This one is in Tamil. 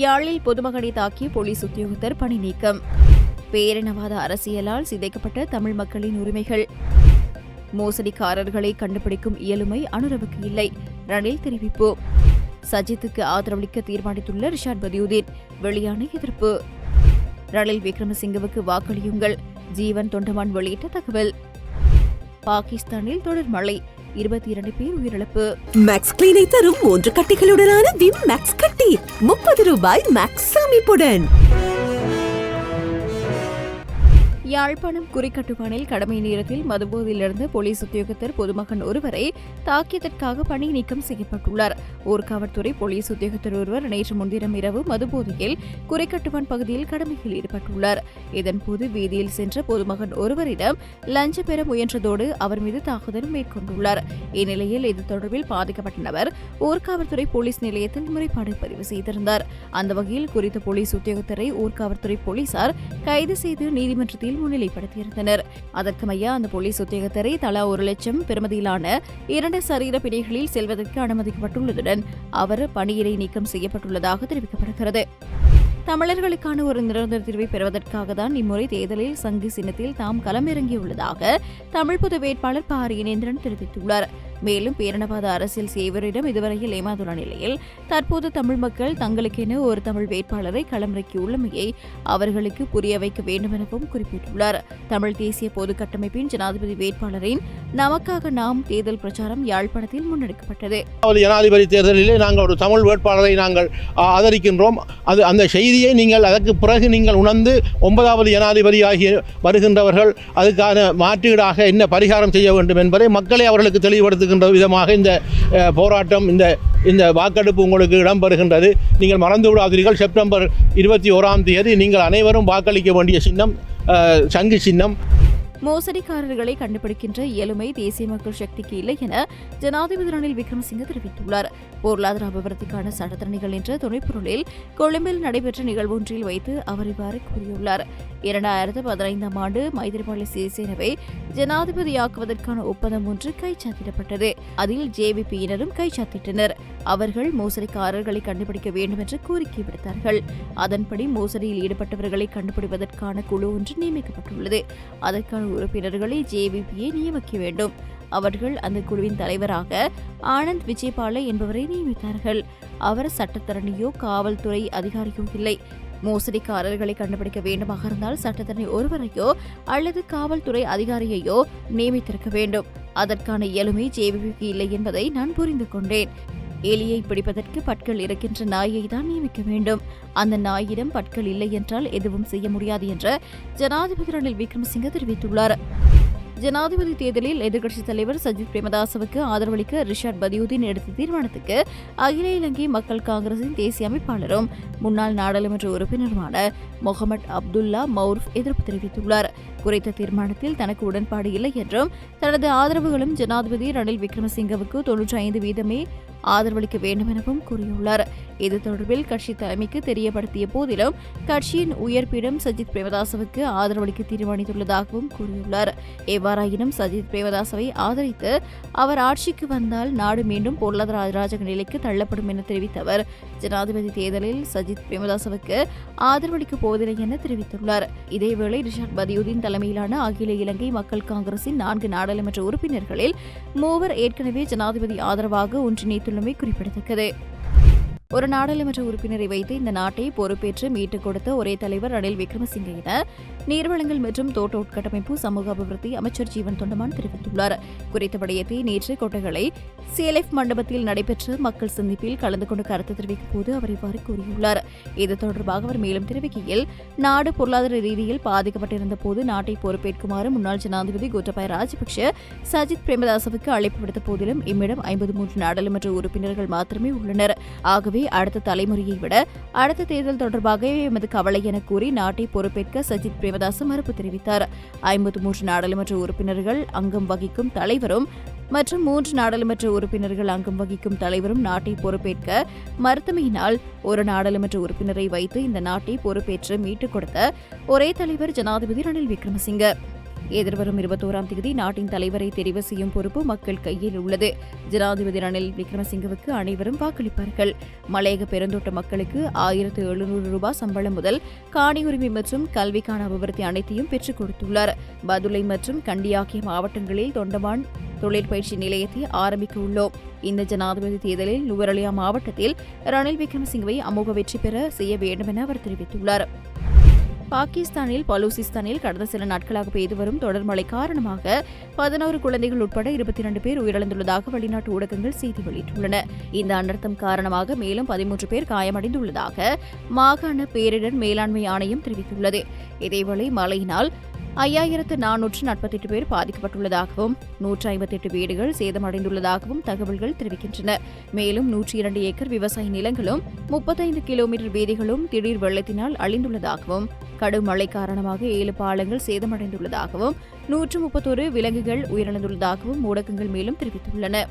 யாழில் பொதுமகனை தாக்கிய போலீஸ் உத்தியோகத்தர் பணி நீக்கம். பேரினவாத அரசியலால் சிதைக்கப்பட்ட தமிழ் மக்களின் உரிமைகள். மோசடிக்காரர்களை கண்டுபிடிக்கும் இயலுமை அனுரவுக்கு இல்லை. ரணில் தெரிவிப்பு. சஜித்துக்கு ஆதரவளிக்க தீர்மானித்துள்ள ரிஷாட் பதியுதீன் வெளியான எதிர்ப்பு. ரணில் விக்ரமசிங்கவுக்கு வாக்களியுங்கள். ஜீவன் தொண்டமான் வெளியிட்ட தகவல். பாகிஸ்தானில் தொடர் மழை. இருபத்தி இரண்டு பேர் உயிரிழப்பு. மேக்ஸ் கிளீனை தரும் மூன்று கட்டிகளுடனான விம் மேக்ஸ் கட்டி. முப்பது ரூபாய் மேக்ஸ் அமைப்புடன் யாழ்ப்பாணம் குறிக்கட்டுவானில் கடமை நேரத்தில் மதுபோதிலிருந்து போலீஸ் உத்தியோகத்தர் பொதுமகன் ஒருவரை தாக்கியதற்காக பணி நீக்கம் செய்யப்பட்டுள்ளார். ஊர்காவல்துறை போலீஸ் உத்தியோகத்தர் ஒருவர் நேற்று முன்தினம் இரவு மதுபோதையில் குறிக்கட்டுவான் பகுதியில் கடமையில் ஈடுபட்டுள்ளார். இதன்போது வீதியில் சென்ற பொதுமகன் ஒருவரிடம் லஞ்சம் பெற முயன்றதோடு அவர் மீது தாக்குதல் மேற்கொண்டுள்ளார். இந்நிலையில் இது தொடர்பில் பாதிக்கப்பட்ட நபர் ஊர்காவல்துறை போலீஸ் நிலையத்தில் முறைப்பாடு பதிவு செய்திருந்தார். அந்த வகையில் குறித்த போலீஸ் உத்தியோகத்தரை ஊர்காவல்துறை போலீசார் கைது செய்து நீதிமன்றத்தில் முன்னிலைப்படுத்தியிருந்தனர். அதற்கமைய அந்த போலீஸ் உத்தியோகத்தரை தலா ஒரு லட்சம் பெறுமதியிலான இரண்டு சரீர பிணைகளில் செல்வதற்கு அனுமதிக்கப்பட்டுள்ளதுடன் அவர் பணியிடை நீக்கம் செய்யப்பட்டுள்ளதாக தெரிவிக்கப்படுகிறது. தமிழர்களுக்கான ஒரு நிரந்தர தீர்வை பெறுவதற்காக தான் இம்முறை தேர்தலில் சங்கு சின்னத்தில் தாம் களமிறங்கியுள்ளதாக தமிழ் பொது வேட்பாளர் ப. தெரிவித்துள்ளார். மேலும் பேரினவாத அரசியல் செய்வரிடம் இதுவரையில் ஏமாந்துள்ள நிலையில் தற்போது தமிழ் மக்கள் தங்களுக்கென ஒரு தமிழ் வேட்பாளரை களமிறக்கியுள்ளமையை அவர்களுக்கு புரிய வைக்க வேண்டும் எனவும் குறிப்பிட்டுள்ளார். தமிழ் தேசிய பொது கட்டமைப்பின் ஜனாதிபதி வேட்பாளரின் நமக்காக நாம் தேர்தல் பிரச்சாரம் யாழ்ப்பாணத்தில் முன்னெடுக்கப்பட்டது. ஜனாதிபதி தேர்தலிலே நாங்கள் ஒரு தமிழ் வேட்பாளரை நாங்கள் ஆதரிக்கின்றோம். அது அந்த செய்தியை நீங்கள் அதற்கு பிறகு நீங்கள் உணர்ந்து ஒன்பதாவது ஜனாதிபதி ஆகிய வருகின்றவர்கள் அதுக்கான மாற்றீடாக என்ன பரிகாரம் செய்ய வேண்டும் என்பதை மக்களை அவர்களுக்கு தெளிவுபடுத்துகின்ற விதமாக இந்த போராட்டம் இந்த இந்த வாக்கெடுப்பு உங்களுக்கு இடம்பெறுகின்றது. நீங்கள் மறந்து விடாதீர்கள். செப்டம்பர் இருபத்தி ஓராம் தேதி நீங்கள் அனைவரும் வாக்களிக்க வேண்டிய சின்னம் சங்கு சின்னம். மோசடிக்காரர்களை கண்டுபிடிக்கின்ற இயலுமை தேசிய மக்கள் சக்திக்கு இல்லை என ஜனாதிபதி ரணில் விக்ரமசிங்க தெரிவித்துள்ளார். பொருளாதார அபிவிருத்திக்கான சட்டத்தரணிகள் என்ற துணைப்பொருளில் கொழும்பில் நடைபெற்ற நிகழ்வொன்றில் வைத்து அவர் இவ்வாறு கூறியுள்ளார். இரண்டாயிரத்து பதினைந்தாம் ஆண்டு மைத்திரிபால சிறிசேனவை ஜனாதிபதியாக்குவதற்கான ஒப்பந்தம் ஒன்று கைச்சாத்திடப்பட்டது. அதில் ஜேவிபியினரும் கைச்சாத்திட்டனர். அவர்கள் மோசடிக்காரர்களை கண்டுபிடிக்க வேண்டும் என்று கோரிக்கை விடுத்தார்கள். அதன்படி மோசடியில் ஈடுபட்டவர்களை கண்டுபிடிப்பதற்கான குழு ஒன்று நியமிக்கப்பட்டுள்ளது. அதற்கான உறுப்பினர்களை ஜேவிபியை நியமிக்க வேண்டும். அவர்கள் அந்த குழுவின் தலைவராக ஆனந்த் விஜயபாலை என்பவரை நியமித்தார்கள். அவர் சட்டத்தரணியோ காவல்துறை அதிகாரியோ இல்லை. மோசடிக்காரர்களை கண்டுபிடிக்க வேண்டுமாக இருந்தால் சட்டத்தரணி ஒருவரையோ அல்லது காவல்துறை அதிகாரியையோ நியமித்திருக்க வேண்டும். அதற்கான இயலுமை ஜேவிபிக்கு இல்லை என்பதை நான் புரிந்து கொண்டேன். எலியை பிடிப்பதற்கு பற்கள் இருக்கின்ற நாயை தான் நியமிக்க வேண்டும். அந்த நாயிடம் பற்கள் இல்லை என்றால் எதுவும் செய்ய முடியாது என்று ஜனாதிபதி ரணில் விக்ரமசிங்க தெரிவித்துள்ளார். ஜனாதிபதி தேர்தலில் எதிர்க்கட்சித் தலைவர் சஜித் பிரேமதாசவுக்கு ஆதரவளிக்க ரிஷாட் பதியுதீன் எடுத்த தீர்மானத்துக்கு அகில இலங்கை மக்கள் காங்கிரசின் தேசிய அமைப்பாளரும் முன்னாள் நாடாளுமன்ற உறுப்பினருமான முகமது அப்துல்லா மௌர்ஃப் எதிர்ப்பு தெரிவித்துள்ளார். குறித்த தீர்மானத்தில் தனக்கு உடன்பாடு இல்லை என்றும் தனது ஆதரவுகளும் ஜனாதிபதி ரணில் விக்ரமசிங்கவுக்கு தொன்னூற்றி ஐந்து வீதமே ஆதரவளிக்க வேண்டும் எனவும் கூறியுள்ளார். இது தொடர்பில் கட்சி தலைமைக்கு தெரியப்படுத்திய போதிலும் கட்சியின் உயர்ப்பிடம் சஜித் பிரேமதாசவுக்கு ஆதரவளிக்க தீர்மானித்துள்ளதாகவும் கூறியுள்ளார். எவ்வாறாயினும் சஜித் பிரேமதாசவை ஆதரித்து அவர் ஆட்சிக்கு வந்தால் நாடு மீண்டும் பொருளாதார அராஜக நிலைக்கு தள்ளப்படும் என தெரிவித்த அவர் ஜனாதிபதி தேர்தலில் சஜித் பிரேமதாசவுக்கு ஆதரவளிக்கப் போவதில்லை என தெரிவித்துள்ளார். இதேவேளை ரிஷாட் பதியுதீன் தலைமையிலான அகில இலங்கை மக்கள் காங்கிரசின் நான்கு நாடாளுமன்ற உறுப்பினர்களில் மூவர் ஏற்கனவே ஜனாதிபதி ஆதரவாக ஒன்றிணைத்து ஒன்றிணைத்துள்ளமை குறிப்பிடத்தக்கது. ஒரு நாடாளுமன்ற உறுப்பினரை வைத்து இந்த நாட்டை பொறுப்பேற்று மீட்டுக் கொடுத்த ஒரே தலைவர் ரணில் விக்ரமசிங்கே என நீர்வளங்கள் மற்றும் தோட்ட உட்கட்டமைப்பு சமூக அபிவிருத்தி அமைச்சர் ஜீவன் தொண்டமான் தெரிவித்துள்ளார். குறித்த விடயத்தை நேற்று கொட்டகளை சிஎல்எஃப் மண்டபத்தில் நடைபெற்ற மக்கள் சந்திப்பில் கலந்து கொண்டு கருத்து தெரிவிக்கும் போது அவர் இவ்வாறு கூறியுள்ளார். இது தொடர்பாக அவர் மேலும் தெரிவிக்கையில் நாடு பொருளாதார ரீதியில் பாதிக்கப்பட்டிருந்த போது நாட்டை பொறுப்பேற்குமாறு முன்னாள் ஜனாதிபதி கோட்டபாய ராஜபக்ஷ சஜித் பிரேமதாசவுக்கு அழைப்பு விடுத்த போதிலும் இம்மிடம் ஐம்பது மூன்று நாடாளுமன்ற உறுப்பினர்கள் மாத்திரமே உள்ளனர். ஆகவே அடுத்த தலைமுறையை விட அடுத்த தேர்தல் தொடர்பாக எமது கவலை என கூறி நாட்டை பொறுப்பேற்க சஜித் பிரேமதாசு மறுப்பு தெரிவித்தார். ஐம்பது மூன்று நாடாளுமன்ற உறுப்பினர்கள் அங்கம் வகிக்கும் தலைவரும் மற்றும் மூன்று நாடாளுமன்ற உறுப்பினர்கள் அங்கம் வகிக்கும் தலைவரும் நாட்டை பொறுப்பேற்க மறுத்தமையினால் ஒரு நாடாளுமன்ற உறுப்பினரை வைத்து இந்த நாட்டை பொறுப்பேற்று மீட்டுக் கொடுத்த ஒரே தலைவர் ஜனாதிபதி ரணில் விக்ரமசிங்கே. எதிர்வரும் இருபத்தோராம் தேதி நாட்டின் தலைவரை தெரிவு செய்யும் பொறுப்பு மக்கள் கையில் உள்ளது. ஜனாதிபதி ரணில் விக்ரமசிங்கவுக்கு அனைவரும் வாக்களிப்பார்கள். மலையக பெருந்தோட்ட மக்களுக்கு ஆயிரத்து எழுநூறு ரூபாய் சம்பளம் முதல் காணி உரிமை மற்றும் கல்விக்கான அபிவிருத்தி அனைத்தையும் பெற்றுக் கொடுத்துள்ளார். பதுளை மற்றும் கண்டி ஆகிய மாவட்டங்களில் தொண்டமான் தொழிற்பயிற்சி நிலையத்தை ஆரம்பிக்க உள்ளோம். இந்த ஜனாதிபதி தேர்தலில் நுவரலியா மாவட்டத்தில் ரணில் விக்ரமசிங்கவை அமோக வெற்றி பெற செய்ய வேண்டும் என அவர் தெரிவித்துள்ளார். பாகிஸ்தானில் பலூசிஸ்தானில் கடந்த சில நாட்களாக பெய்து வரும் தொடர் மழை காரணமாக பதினோரு குழந்தைகள் உட்பட இருபத்தி இரண்டு பேர் உயிரிழந்துள்ளதாக வெளிநாட்டு ஊடகங்கள் செய்தி வெளியிட்டுள்ளன. இந்த அனர்த்தம் காரணமாக மேலும் பதிமூன்று பேர் காயமடைந்துள்ளதாக மாகாண பேரிடர் மேலாண்மை ஆணையம் தெரிவித்துள்ளது. இதேவேளை மழையினால் ஐயாயிரத்து நானூற்று நாற்பத்தெட்டு பேர் பாதிக்கப்பட்டுள்ளதாகவும் நூற்று ஐம்பத்தெட்டு வீடுகள் சேதமடைந்துள்ளதாகவும் தகவல்கள் தெரிவிக்கின்றன. மேலும் நூற்றி இரண்டு ஏக்கர் விவசாய நிலங்களும் முப்பத்தைந்து கிலோமீட்டர் வீதிகளும் திடீர் வெள்ளத்தினால் அழிந்துள்ளதாகவும் கடும் மழை காரணமாக ஏழு பாலங்கள் சேதமடைந்துள்ளதாகவும் நூற்று முப்பத்தொரு விலங்குகள் உயிரிழந்துள்ளதாகவும் ஊடகங்கள் மேலும் தெரிவித்துள்ளன.